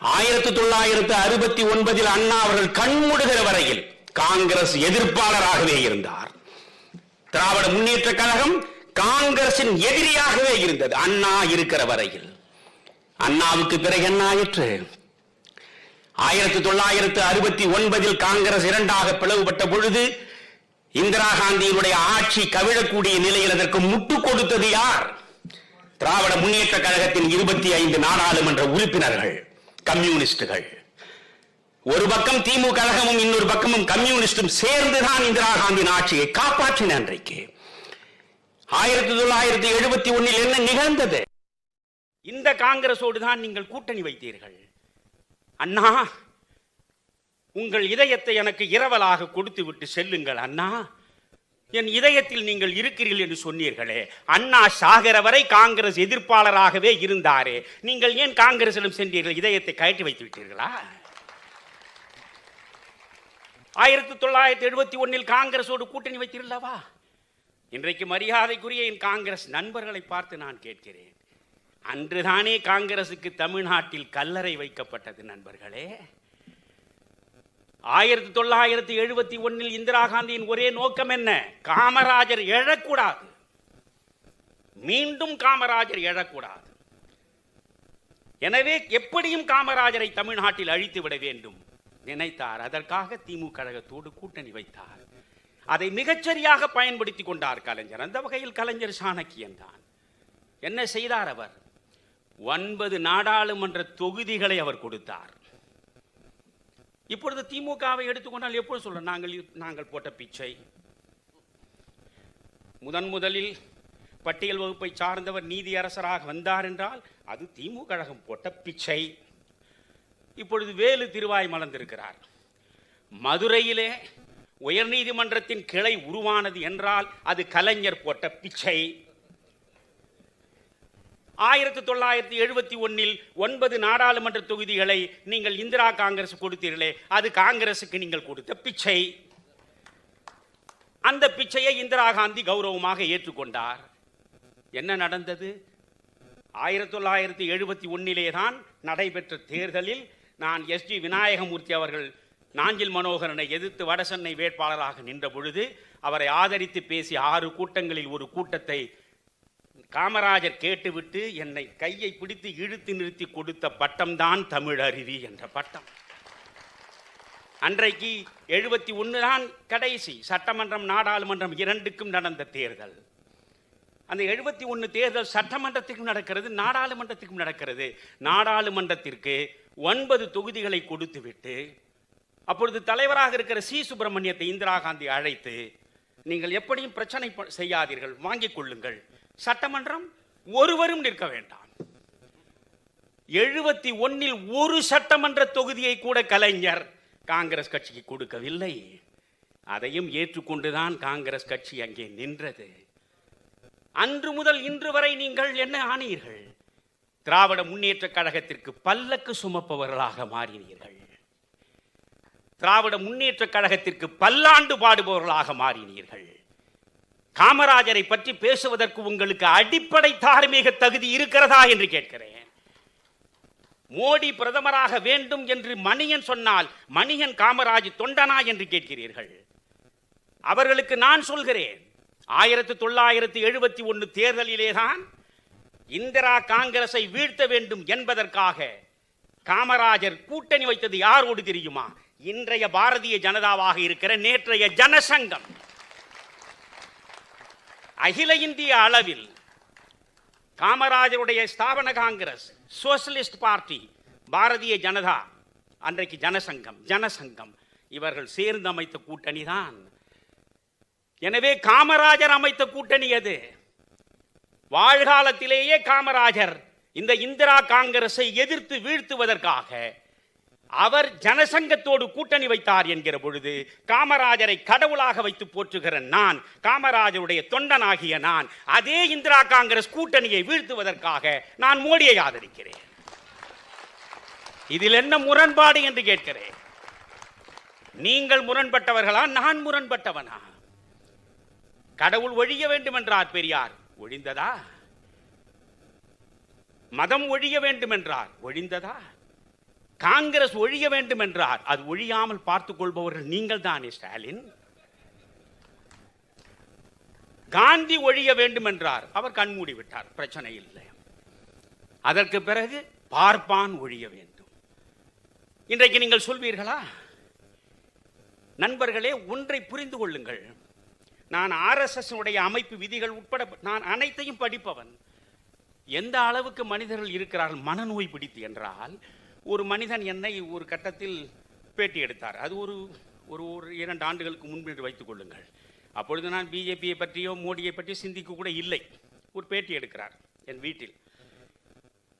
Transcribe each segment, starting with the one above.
ஆயிரத்தி தொள்ளாயிரத்து அறுபத்தி ஒன்பதில் அண்ணா அவர்கள் கண்முடுகிற வரையில் காங்கிரஸ் எதிர்ப்பாளராகவே இருந்தார். திராவிட முன்னேற்ற கழகம் காங்கிரசின் எதிரியாகவே இருந்தது. அண்ணா இருக்கிற வரையில். அண்ணாவுக்கு பிறகு என்ன ஆயிற்று? ஆயிரத்தி தொள்ளாயிரத்து அறுபத்தி ஒன்பதில் காங்கிரஸ் இரண்டாக பிளவுபட்ட பொழுது இந்திரா காந்தியினுடைய ஆட்சி கவிழக்கூடிய நிலையில் அதற்கு முட்டு கொடுத்தது யார்? திராவிட முன்னேற்ற கழகத்தின் இருபத்தி ஐந்து நாடாளுமன்ற உறுப்பினர்கள். கம்யூனிஸ்டுகள். ஒரு பக்கம் திமுக கழகமும் இன்னொரு பக்கமும் கம்யூனிஸ்டும் சேர்ந்துதான் இந்திரா காந்தியின் ஆட்சியை காப்பாற்றின அன்றைக்கு. ஆயிரத்தி தொள்ளாயிரத்தி எழுபத்தி ஒன்னில் என்ன நிகழ்ந்தது? இந்த காங்கிரசோடு தான் நீங்கள் கூட்டணி வைத்தீர்கள். அண்ணா உங்கள் இதயத்தை எனக்கு இரவலாக கொடுத்து விட்டு செல்லுங்கள் அண்ணா. என் இதயத்தில் நீங்கள் இருக்கிறீர்கள் என்று சொன்னீர்களே. அண்ணா சாகர வரை காங்கிரஸ் எதிர்ப்பாளராகவே இருந்தாரே. நீங்கள் ஏன் காங்கிரசிடம் சென்றீர்கள்? இதயத்தை கயற்றி வைத்து விட்டீர்களா? ஆயிரத்தி தொள்ளாயிரத்தி எழுபத்தி ஒன்னில் காங்கிரஸோடு கூட்டணி வைத்தீர்களவா இன்றைக்கு மரியாதைக்குரிய என் காங்கிரஸ் நண்பர்களை பார்த்து நான் கேட்கிறேன். அன்றுதானே காங்கிரசுக்கு தமிழ்நாட்டில் கல்லறை வைக்கப்பட்டது நண்பர்களே. ஆயிரத்தி தொள்ளாயிரத்தி எழுபத்தி ஒன்னில் இந்திரா காந்தியின் ஒரே நோக்கம் என்ன? காமராஜர் எழக்கூடாது. மீண்டும் காமராஜர் எழக்கூடாது. எனவே எப்படியும் காமராஜரை தமிழ்நாட்டில் அழித்து விட வேண்டும். நினைத்தார். அதற்காக திமுக கழகத்தோடு கூட்டணி வைத்தார். அதை மிகச்சரியாக பயன்படுத்தி கொண்டார் கலைஞர். அந்த வகையில் கலைஞர் சாணக்கியன் தான். என்ன செய்தார் அவர்? ஒன்பது நாடாளுமன்ற தொகுதிகளை அவர் கொடுத்தார். இப்பொழுது திமுகவை எடுத்துக்கொண்டால் எப்பொழுது சொல்ல நாங்கள் நாங்கள் போட்ட பிச்சை. முதன் முதலில் பட்டியல் வகுப்பை சார்ந்தவர் நீதியரசராக வந்தார் என்றால் அது திமுக கழகம் போட்ட பிச்சை. இப்பொழுது வேலு திருவாய் மலர்ந்திருக்கிறார். மதுரையிலே உயர்நீதிமன்றத்தின் கிளை உருவானது என்றால் அது கலைஞர் போட்ட பிச்சை. ஆயிரத்தி தொள்ளாயிரத்தி எழுபத்தி ஒன்னில் ஒன்பது நாடாளுமன்ற தொகுதிகளை நீங்கள் இந்திரா காங்கிரஸ் கொடுத்தீர்களே அது காங்கிரசுக்கு நீங்கள் கொடுத்த பிச்சை. அந்த பிச்சையை இந்திரா காந்தி கௌரவமாக ஏற்றுக்கொண்டார். என்ன நடந்தது? ஆயிரத்தி தொள்ளாயிரத்தி எழுபத்தி ஒன்னிலே தான் நடைபெற்ற தேர்தலில் நான் எஸ் ஜி விநாயகமூர்த்தி அவர்கள் நாஞ்சில் மனோகரனை எதிர்த்து வடசென்னை வேட்பாளராக நின்ற பொழுது அவரை ஆதரித்து பேசிய ஆறு கூட்டங்களில் ஒரு கூட்டத்தை காமராஜர் கேட்டுவிட்டு என்னை கையை பிடித்து இழுத்து நிறுத்தி கொடுத்த பட்டம்தான் தமிழ் அருவி என்ற பட்டம். அன்றைக்கு எழுபத்தி ஒன்று தான் கடைசி. சட்டமன்றம் நாடாளுமன்றம் இரண்டுக்கும் நடந்த தேர்தல். அந்த எழுபத்தி ஒன்று தேர்தல் சட்டமன்றத்திற்கும் நடக்கிறது நாடாளுமன்றத்திற்கும் நடக்கிறது. நாடாளுமன்றத்திற்கு ஒன்பது தொகுதிகளை கொடுத்துவிட்டு அப்பொழுது தலைவராக இருக்கிற சி சுப்பிரமணியத்தை இந்திரா காந்தி அழைத்து நீங்கள் எப்படியும் பிரச்சனை செய்யாதீர்கள். வாங்கிக் கொள்ளுங்கள். சட்டமன்றம் ஒருவரும் நிற்க வேண்டாம். எழுபத்தி ஒன்னில் ஒரு சட்டமன்ற தொகுதியை கூட கலைஞர் காங்கிரஸ் கட்சிக்கு கொடுக்கவில்லை. அதையும் ஏற்றுக்கொண்டுதான் காங்கிரஸ் கட்சி அங்கே நின்றது. அன்று முதல் இன்று வரை நீங்கள் என்ன ஆனீர்கள்? திராவிட முன்னேற்ற கழகத்திற்கு பல்லக்கு சுமப்பவர்களாக மாறினீர்கள். திராவிட முன்னேற்ற கழகத்திற்கு பல்லாண்டு பாடுபவர்களாக மாறினீர்கள். காமராஜரை பற்றி பேசுவதற்கு உங்களுக்கு அடிப்படை தார்மீக தகுதி இருக்கிறதா என்று கேட்கிறேன். மோடி பிரதமராக வேண்டும் என்று மணியன் சொன்னால் மணியன் காமராஜ் தொண்டனா என்று கேட்கிறீர்கள். அவர்களுக்கு நான் சொல்கிறேன் ஆயிரத்தி தொள்ளாயிரத்தி எழுபத்தி ஒன்று தேர்தலிலே தான் இந்திரா காங்கிரஸை வீழ்த்த வேண்டும் என்பதற்காக காமராஜர் கூட்டணி வைத்தது யாரோடு தெரியுமா? இன்றைய பாரதிய ஜனதாவாக இருக்கிற நேற்றைய ஜனசங்கம். அகில இந்திய அளவில் காமராஜருடைய ஸ்தாபன காங்கிரஸ் சோசலிஸ்ட் பார்ட்டி பாரதிய ஜனதா அன்றைக்கு ஜனசங்கம் ஜனசங்கம். இவர்கள் சேர்ந்து அமைத்த கூட்டணி தான். எனவே காமராஜர் அமைத்த கூட்டணி அது வாழ்காலத்திலேயே காமராஜர் இந்த இந்திரா காங்கிரஸை எதிர்த்து வீழ்த்துவதற்காக அவர் ஜனசங்கத்தோடு கூட்டணி வைத்தார் என்கிற பொழுது காமராஜரை கடவுளாக வைத்து போற்றுகிற நான் காமராஜருடைய தொண்டனாகிய நான் அதே இந்திரா காங்கிரஸ் கூட்டணியை வீழ்த்துவதற்காக நான் மோடியை ஆதரிக்கிறேன். இதில் என்ன முரண்பாடு என்று கேட்கிறேன். நீங்கள் முரண்பட்டவர்களா? நான் முரண்பட்டவனா? கடவுள் ஒழிய வேண்டும் என்றார் பெரியார். ஒழிந்ததா? மதம் ஒழிய வேண்டும் என்றார் ஒழிந்ததா? காங்கிரஸ் ஒழிய வேண்டும் என்றார். அது ஒழியாமல் பார்த்துக் கொள்பவர்கள் நீங்கள் தானே ஸ்டாலின்? காந்தி ஒழிய வேண்டும் என்றார். அவர் கண்மூடி விட்டார். பிரச்சனை இல்லை. அதற்கு பிறகு பார்ப்பான் ஒழிய வேண்டும். இன்றைக்கு நீங்கள் சொல்வீர்களா? நண்பர்களே ஒன்றை புரிந்து கொள்ளுங்கள். நான் ஆர்எஸ்எஸ் உடைய அமைப்பு விதிகள் உட்பட நான் அனைத்தையும் படிப்பவன். எந்த அளவுக்கு மனிதர்கள் இருக்கிறார்கள் மனநோய் பிடித்து என்றால் ஒரு மனிதன் என்னை ஒரு கட்டத்தில் பேட்டி எடுத்தார். அது ஒரு ஒரு ஒரு இரண்டு ஆண்டுகளுக்கு முன்பு வைத்துக் கொள்ளுங்கள். அப்பொழுது நான் பிஜேபியை பற்றியோ மோடியை பற்றியோ சிந்திக்க கூட இல்லை. ஒரு பேட்டி எடுக்கிறார் என் வீட்டில்.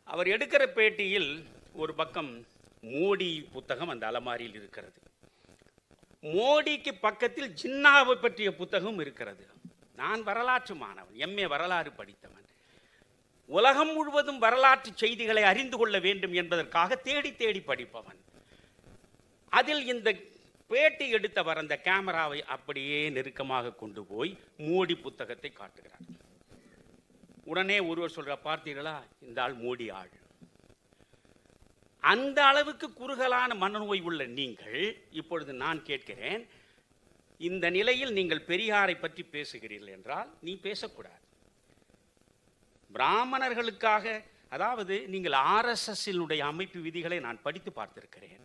அவர் எடுக்கிற பேட்டியில் ஒரு பக்கம் மோடி புத்தகம் அந்த அலமாரியில் இருக்கிறது. மோடிக்கு பக்கத்தில் ஜின்னாவை பற்றிய புத்தகம் இருக்கிறது. நான் வரலாற்று மாணவன் எம்ஏ வரலாறு படித்தவன். உலகம் முழுவதும் வரலாற்று செய்திகளை அறிந்து கொள்ள வேண்டும் என்பதற்காக தேடி தேடி படிப்பவன். அதில் இந்த பேட்டி எடுத்தவர் அந்த கேமராவை அப்படியே நெருக்கமாக கொண்டு போய் மோடி புத்தகத்தை காட்டுகிறார். உடனே ஒருவர் சொல்ற பார்த்தீர்களா? இந்த ஆள் மோடி ஆள். அந்த அளவுக்கு குறுகலான மனநோய் உள்ள நீங்கள் இப்பொழுது நான் கேட்கிறேன் இந்த நிலையில் நீங்கள் பெரியாரை பற்றி பேசுகிறீர்கள் என்றால் நீ பேசக்கூடாது. பிராமணர்களுக்காக அதாவது நீங்கள் ஆர்எஸ்எஸ்ஸினுடைய அமைப்பு விதிகளை நான் படித்து பார்த்திருக்கிறேன்.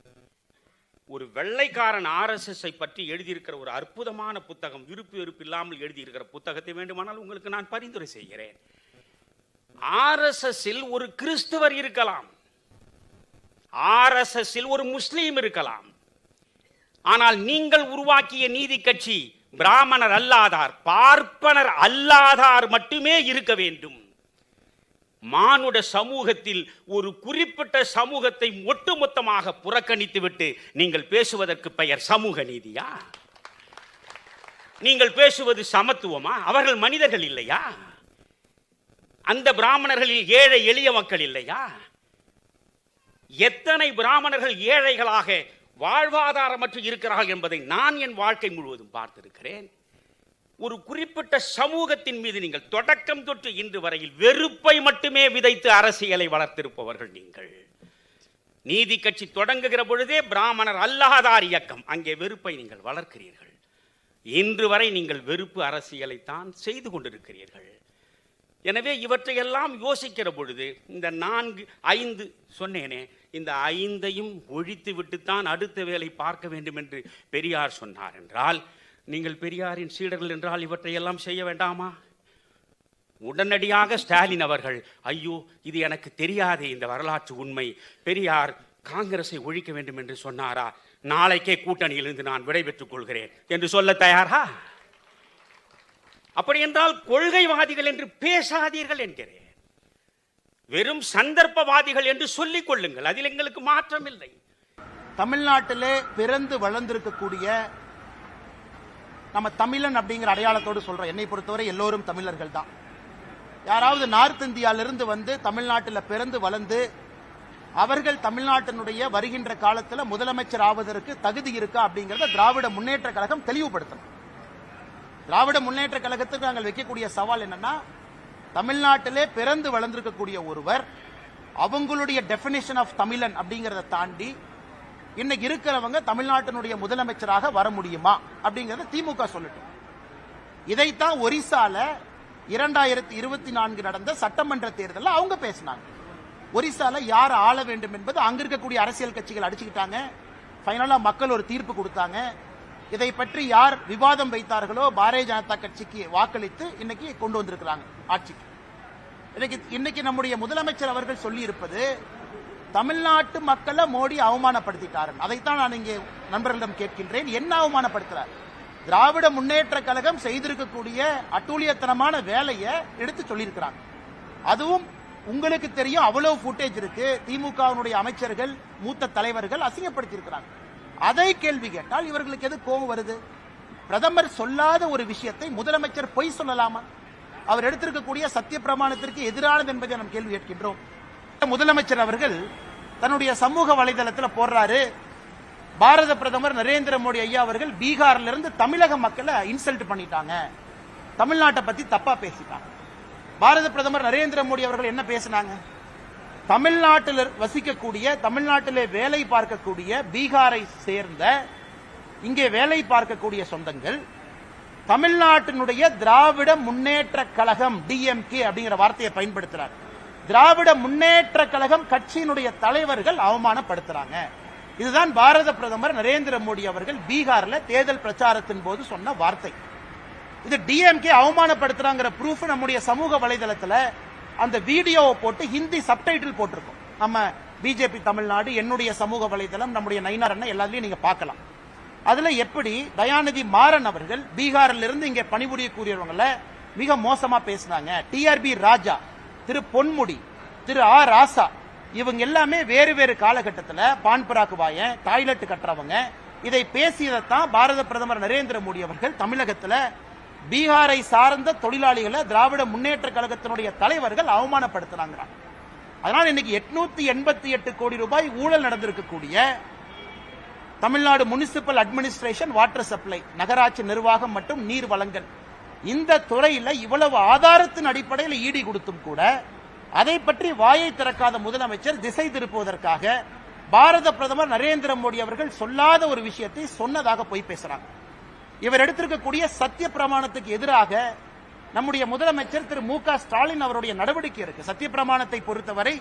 ஒரு வெள்ளைக்காரன் ஆர்எஸ்எஸ்ஸை பற்றி எழுதியிருக்கிற ஒரு அற்புதமான புத்தகம் விருப்பு வெறுப்பு இல்லாமல் எழுதியிருக்கிற புத்தகத்தை வேண்டுமானால் உங்களுக்கு நான் பரிந்துரை செய்கிறேன். ஆர்எஸ்எஸ்ஸில் ஒரு கிறிஸ்துவர் இருக்கலாம். ஆர்எஸ்எஸ்ஸில் ஒரு முஸ்லீம் இருக்கலாம். ஆனால் நீங்கள் உருவாக்கிய நீதி கட்சி பிராமணர் அல்லாதார் பார்ப்பனர் அல்லாதார் மட்டுமே இருக்க வேண்டும். மானுட சமூகத்தில் ஒரு குறிப்பிட்ட சமூகத்தை ஒட்டுமொத்தமாக புறக்கணித்துவிட்டு நீங்கள் பேசுவதற்கு பெயர் சமூக நீதியா? நீங்கள் பேசுவது சமத்துவமா? அவர்கள் மனிதர்கள் இல்லையா? அந்த பிராமணர்களில் ஏழை எளிய மக்கள் இல்லையா? எத்தனை பிராமணர்கள் ஏழைகளாக வாழ்வாதாரமற்று இருக்கிறார்கள் என்பதை நான் என் வாழ்க்கை முழுவதும் பார்த்திருக்கிறேன். ஒரு குறிப்பிட்ட சமூகத்தின் மீது நீங்கள் தொடக்கம் தொட்டு இன்று வரையில் வெறுப்பை மட்டுமே விதைத்து அரசியலை வளர்த்திருப்பவர்கள் நீங்கள். நீதி கட்சி தொடங்குகிற பொழுதே பிராமணர் அல்லாதார் இயக்கம். அங்கே வெறுப்பை நீங்கள் வளர்க்கிறீர்கள். இன்று வரை நீங்கள் வெறுப்பு அரசியலை தான் செய்து கொண்டிருக்கிறீர்கள். எனவே இவற்றையெல்லாம் யோசிக்கிற பொழுது இந்த நான்கு ஐந்து சொன்னேனே இந்த ஐந்தையும் ஒழித்து விட்டுத்தான் அடுத்த வேலை பார்க்க வேண்டும் என்று பெரியார் சொன்னார் என்றால் நீங்கள் பெரியாரின் சீடர்கள் என்றால் இவற்றையெல்லாம் செய்ய வேண்டாமா? உடனடியாக ஸ்டாலின் அவர்கள் ஐயோ இது எனக்கு தெரியாதே இந்த வரலாற்று உண்மை. பெரியார் காங்கிரஸை ஒழிக்க வேண்டும் என்று சொன்னாரா? நாளைக்கே கூட்டணியிலிருந்து நான் விடைபெற்றுக் கொள்கிறேன். என்று சொல்ல தயாரா? அப்படி என்றால் கொள்கைவாதிகள் என்று பேசாதீர்கள் என்கிறேன். வெறும் சந்தர்ப்பவாதிகள் என்று சொல்லிக் கொள்ளுங்கள். அதில் எங்களுக்கு மாற்றம் இல்லை தமிழ்நாட்டிலே பிறந்து வளர்ந்திருக்கக்கூடிய நம்ம தமிழன் அப்படிங்கிற அடையாளத்தோடு சொல்றோம். என்னை பொறுத்தவரை எல்லோரும் தமிழர்கள் தான் யாராவது நார்த் இந்தியாவிலிருந்து வந்து தமிழ்நாட்டில் பிறந்து வளர்ந்து அவர்கள் தமிழ்நாட்டினுடைய வருகின்ற காலத்தில் முதலமைச்சர் ஆவதற்கு தகுதி இருக்கா அப்படிங்கறத திராவிட முன்னேற்ற கழகம் தெளிவுபடுத்தணும். திராவிட முன்னேற்ற கழகத்துக்கு நாங்கள் வைக்கக்கூடிய சவால் என்னன்னா தமிழ்நாட்டிலே பிறந்து வளர்ந்திருக்கக்கூடிய ஒருவர் அவங்களுடைய டெபினேஷன் ஆஃப் தமிழன் அப்படிங்கறத தாண்டி இன்னைக்கு இருக்கிறவங்க தமிழ்நாட்டினுடைய முதலமைச்சராக வர முடியுமா? அப்படிங்கறத திமுக சொல்லட்டும். இதைத்தான் ஒரிசால இரண்டாயிரத்தி இருபத்தி நான்கு நடந்த சட்டமன்ற தேர்தலில் அவங்க பேசினாங்க. ஒரிசால யார் ஆள வேண்டும் என்பது அங்க இருக்கக்கூடிய அரசியல் கட்சிகள் அடிச்சுக்கிட்டாங்க. ஃபைனலா மக்கள் ஒரு தீர்ப்பு கொடுத்தாங்க. இதை பற்றி யார் விவாதம் வைத்தார்களோ பாரதிய ஜனதா கட்சிக்கு வாக்களித்து இன்னைக்கு கொண்டு வந்திருக்கிறாங்க ஆட்சிக்கு. இன்னைக்கு இன்னைக்கு நம்முடைய முதலமைச்சர் அவர்கள் சொல்லி இருப்பது தமிழ்நாட்டு மக்களை மோடி அவமானப்படுத்திட்டார்கள் அதைத்தான் நான் இங்கே நண்பர்களிடம் கேட்கின்றேன். என்ன அவமானப்படுத்துறார்? திராவிட முன்னேற்ற கழகம் செய்திருக்கக்கூடிய அட்டூழியத்தனமான வேலையை எடுத்து சொல்லியிருக்கிறாங்க. அதுவும் உங்களுக்கு தெரியும் அவ்வளவு ஃபுட்டேஜ் இருக்கு. திமுகவினுடைய அமைச்சர்கள் மூத்த தலைவர்கள் அசிங்கப்படுத்தியிருக்கிறாங்க. அதை கேள்வி கேட்டால் இவர்களுக்கு எது கோபம் வருது? பிரதமர் சொல்லாத ஒரு விஷயத்தை முதலமைச்சர் பொய் சொல்லலாமா? அவர் எடுத்திருக்கக்கூடிய சத்திய பிரமாணத்திற்கு எதிரானது என்பதை நாம் கேள்வி கேட்கின்றோம். முதலமைச்சர் அவர்கள் தன்னுடைய சமூக வலைதளத்தில் போடுறாரு. பாரத பிரதமர் நரேந்திர மோடி ஐயா அவர்கள் பீகார்ல இருந்து தமிழக மக்களை இன்சல்ட் பண்ணிட்டாங்க. தமிழ்நாட்டை பத்தி தப்பா பேசிட்டாங்க. பாரத பிரதமர் நரேந்திர மோடி அவர்கள் என்ன பேசினாங்க? தமிழ்நாட்டில் வசிக்கக்கூடிய தமிழ்நாட்டிலே வேலை பார்க்கக்கூடிய பீகாரை சேர்ந்த இங்கே வேலை பார்க்கக்கூடிய சொந்தங்கள் தமிழ்நாட்டினுடைய திராவிட முன்னேற்ற கழகம் டிஎம்கே அப்படிங்கிற வார்த்தையை பயன்படுத்துறாங்க. திராவிட முன்னேற்ற கழகம் கட்சியினுடைய தலைவர்கள் அவமானப்படுத்துறாங்க. இதுதான் பாரத பிரதமர் நரேந்திர மோடி அவர்கள் பீகார்ல தேர்தல் பிரச்சாரத்தின் போது சொன்ன வார்த்தை. இது டிஎம்கே அவமானப்படுத்துறாங்கிற ப்ரூஃப் நம்முடைய சமூக வலைதளத்துல அந்த வீடியோவை போட்டு ஹிந்தி சப்டைட்டில் போட்டிருக்கோம். நம்ம பிஜேபி தமிழ்நாடு என்னுடைய சமூக வலைதளம் நம்முடைய நயினார் அண்ணன் எல்லாத்துலயும் நீங்க பார்க்கலாம். அதுல எப்படி தயாநிதி மாறன் அவர்கள் பீகாரில் இருந்து இங்க பணிபுரியக்கூடியவங்களை மிக மோசமா பேசினாங்க டிஆர்பி ராஜா திரு பொன்முடி திரு ஆ. ராசா இவங்க எல்லாமே வேறு வேறு காலகட்டத்தில் பான்பராக்கு வாயன் டாய்லெட் கட்டுறவங்க. இதை பேசியதைத்தான் பாரத பிரதமர் நரேந்திர மோடி அவர்கள் தமிழகத்தில் பீகாரை சார்ந்த தொழிலாளிகளை திராவிட முன்னேற்ற கழகத்தினுடைய தலைவர்கள் அவமானப்படுத்தினாங்கிறாங்க அதனால் இன்னைக்கு எட்நூத்தி எண்பத்தி எட்டு கோடி ரூபாய் ஊழல் நடந்திருக்கக்கூடிய Tamil Nadu municipal administration water supply நகராட்சி நிர்வாகம் மற்றும் நீர் வழங்கல். இந்த துறையில் இவ்வளவு ஆதாரத்தின் அடிப்படையில் ஈடி கொடுத்தும் கூட அதை பற்றி வாயை திறக்காத முதலமைச்சர் திசை திருப்புவதற்காக பாரத பிரதமர் நரேந்திர மோடி அவர்கள் சொல்லாத ஒரு விஷயத்தை சொன்னதாக போய் பேசுறாங்க. இவர் எடுத்திருக்கக்கூடிய சத்திய பிரமாணத்துக்கு எதிராக நம்முடைய முதலமைச்சர் திரு மு க ஸ்டாலின் அவருடைய நடவடிக்கை இருக்கு. சத்திய பிரமாணத்தை பொறுத்தவரை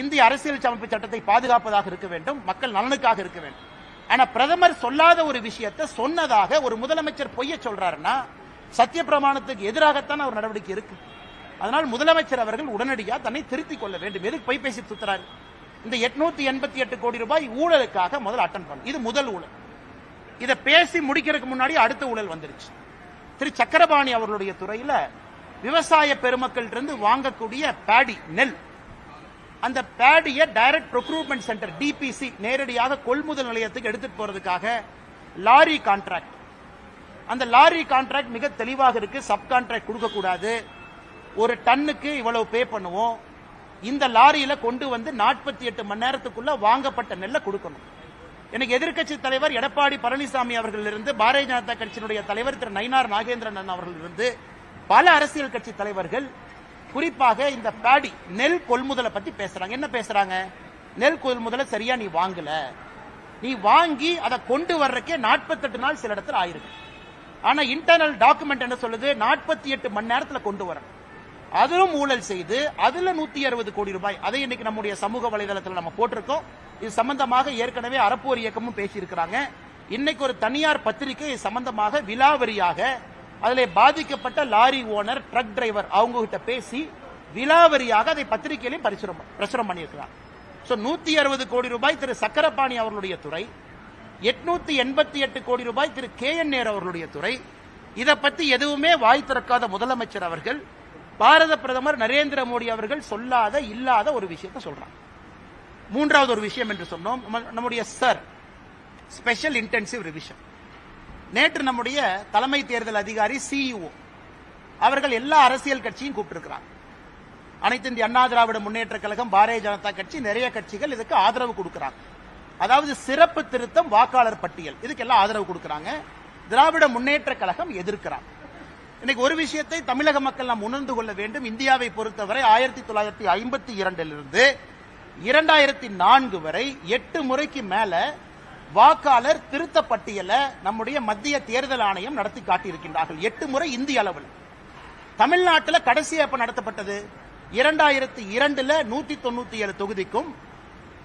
இந்திய அரசியல் அமைப்பு சட்டத்தை பாதுகாப்பதாக இருக்க வேண்டும் மக்கள் நலனுக்காக இருக்க வேண்டும். ஆனா பிரதமர் சொல்லாத ஒரு விஷயத்தை சொன்னதாக ஒரு முதலமைச்சர் பொய்ய சொல்றாருன்னா சத்திய பிரமாணத்துக்கு எதிராகத்தான் அவர் நடவடிக்கை இருக்கு. அதனால் முதலமைச்சர் அவர்கள் உடனடியாக தன்னை திருத்திக் கொள்ள வேண்டும். எதுக்கு பொய் பேசி சுத்துறாரு? இந்த எட்நூத்தி எண்பத்தி எட்டு கோடி ரூபாய் ஊழலுக்காக முதல் அட்டன் பண்ணும் இது முதல் ஊழல். இதை பேசி முடிக்கிறதுக்கு முன்னாடி அடுத்த ஊழல் வந்துருச்சு. திரு சக்கரபாணி அவர்களுடைய துறையில விவசாய பெருமக்கள் இருந்து வாங்கக்கூடிய பேடி நெல். அந்த பேடியை டைரக்ட் ப்ரொக்ரூட்மெண்ட் சென்டர் டிபிசி நேரடியாக கொள்முதல் நிலையத்துக்கு எடுத்துட்டு போறதுக்காக லாரி கான்ட்ராக்ட் அந்த லாரி கான்ட்ராக்ட் மிக தெளிவாக இருக்கு. சப் கான்ட்ராக்ட் கொடுக்கக்கூடாது. ஒரு டன்னுக்கு இவ்வளவு பே பண்ணுவோம். இந்த லாரியில கொண்டு வந்து நாற்பத்தி எட்டு மணி நேரத்துக்குள்ள வாங்கப்பட்ட நெல்லை கொடுக்கணும். எனக்கு எதிர்க்கட்சி தலைவர் எடப்பாடி பழனிசாமி அவர்கள் இருந்து பாரதிய ஜனதா கட்சியினுடைய தலைவர் திரு நயினார் நாகேந்திரன் அவர்களிலிருந்து அவர்கள் இருந்து பல அரசியல் கட்சி தலைவர்கள் குறிப்பாக இந்த பேடி நெல் கொள்முதலை பத்தி பேசுறாங்க. என்ன பேசுறாங்க? நெல் கொள்முதலை சரியா நீ வாங்கல. நீ வாங்கி அதை கொண்டு வர்றக்கே 48 நாள் சில இடத்துல ஆயிருக்கு. ஆனா இன்டர்னல் டாக்குமெண்ட் என்ன சொல்லுது? 48 எட்டு மணி நேரத்துல கொண்டு வரணும் அதிலும் ஊழல் செய்து அதுல நூத்தி அறுபது கோடி ரூபாய். அதை இன்னைக்கு நம்முடைய சமூக வலைதளத்தில் நம்ம போட்டிருக்கோம். இது சம்பந்தமாக ஏற்கனவே அறப்போர் இயக்கமும் பேசியிருக்கிறாங்க. இன்னைக்கு ஒரு தனியார் பத்திரிகை சம்பந்தமாக விலாவரியாக அதிலே பாதிக்கப்பட்ட லாரி ஓனர் ட்ரக் டிரைவர் அவங்க கிட்ட பேசி விலாவரியாக அதை பத்திரிகையிலையும் பரிசுரம் பிரசுரம் பண்ணியிருக்கிறாங்க ஸோ நூத்தி அறுபது கோடி ரூபாய் திரு சக்கரபாணி அவர்களுடைய துறை எட்நூத்தி எண்பத்தி எட்டு கோடி ரூபாய் திரு கே என் நேர் அவர்களுடைய துறை. இதை பத்தி எதுவுமே வாய் திறக்காத முதலமைச்சர் அவர்கள் பாரத பிரதமர் நரேந்திர மோடி அவர்கள் சொல்லாத இல்லாத ஒரு விஷயத்தை சொல்றாங்க. மூன்றாவது ஒரு விஷயம் என்று சொன்னோம். நம்முடைய சர் ஸ்பெஷல் இன்டென்சிவ் ரிவிஷன் நேற்று நம்முடைய தலைமை தேர்தல் அதிகாரி சிஇஓ அவர்கள் எல்லா அரசியல் கட்சியும் கூப்பிட்டிருக்கிறாங்க. அனைத்து இந்திய அண்ணா திராவிட முன்னேற்ற கழகம் பாரதிய ஜனதா கட்சி நிறைய கட்சிகள் இதுக்கு ஆதரவு கொடுக்கிறாங்க. அதாவது சிறப்பு திருத்தம் வாக்காளர் பட்டியல். இதுக்கு எல்லாம் ஆதரவு கொடுக்கறாங்க. திராவிட முன்னேற்ற கழகம் எதிர்க்கிறாங்க இன்னைக்கு ஒரு விஷயத்தை தமிழக மக்கள் நாம் உணர்ந்து கொள்ள வேண்டும். இந்தியாவை பொறுத்தவரை ஆயிரத்தி தொள்ளாயிரத்தி ஐம்பத்தி இரண்டிலிருந்து இரண்டாயிரத்தி நான்கு வரை எட்டு முறைக்கு மேல வாக்காளர் திருத்த பட்டியலை நம்முடைய மத்திய தேர்தல் ஆணையம் நடத்தி காட்டியிருக்கின்றார்கள். எட்டு முறை இந்திய அளவில். தமிழ்நாட்டில் கடைசி எப்ப நடத்தப்பட்டது? இரண்டாயிரத்தி இரண்டுல நூத்தி தொண்ணூத்தி ஏழு தொகுதிக்கும்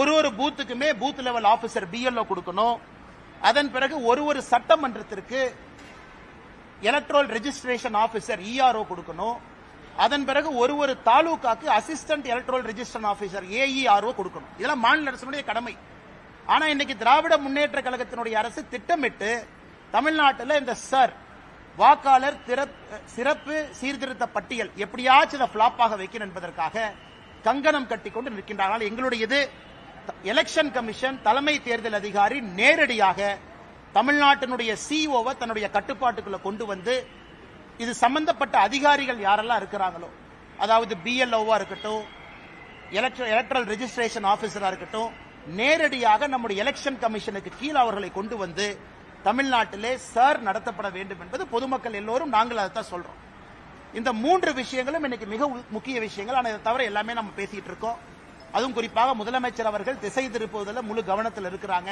ஒரு ஒரு பூத்துக்குமே பூத் லெவல் ஆபீசர் பிஎல்ஓ கொடுக்கணும். அதன் பிறகு ஒரு ஒரு சட்டமன்றத்திற்கு எலக்ட்ரல் ரெஜிஸ்ட்ரேஷன் ஆபீசர் இஆர்ஓ கொடுக்கணும். அதன் பிறகு ஒரு ஒரு தாலுகாக்கு assistant electoral registration officer AERO கொடுக்கணும். இதெல்லாம் மாநில அரசுடைய கடமை. ஆனா இன்னைக்கு திராவிட முன்னேற்ற கழகத்தினுடைய அரசு திட்டமிட்டு தமிழ்நாட்டில் இந்த சர் வாக்காளர் சிறப்பு சீர்திருத்த பட்டியல் எப்படியாச்சும் இதை பிளாப்பாக வைக்கணும் என்பதற்காக கங்கணம் கட்டிக்கொண்டு நிற்கின்றார்கள். எங்களுடைய இது எலெக்ஷன் கமிஷன் தலைமை தேர்தல் அதிகாரி நேரடியாக தமிழ்நாட்டினுடைய சிஓவை தன்னுடைய கட்டுப்பாட்டுக்குள்ள கொண்டு வந்து இது சம்பந்தப்பட்ட அதிகாரிகள் யாரெல்லாம் இருக்கிறாங்களோ அதாவது பிஎல்ஓவா இருக்கட்டும் எலக்ட்ரல் ரெஜிஸ்ட்ரேஷன் ஆபீசரா இருக்கட்டும் நேரடியாக நம்முடைய எலெக்ஷன் கமிஷனுக்கு கீழே அவர்களை கொண்டு வந்து தமிழ்நாட்டிலே சார் நடத்தப்பட வேண்டும் என்பது பொதுமக்கள் எல்லோரும் நாங்கள் அதை தான் சொல்றோம். இந்த மூன்று விஷயங்களும் இன்னைக்கு மிக முக்கிய விஷயங்கள். ஆனால் இதை தவிர எல்லாமே நம்ம பேசிட்டு இருக்கோம். அதுவும் குறிப்பாக முதலமைச்சர் அவர்கள் திசை திருப்புவதில் முழு கவனத்தில் இருக்கிறாங்க.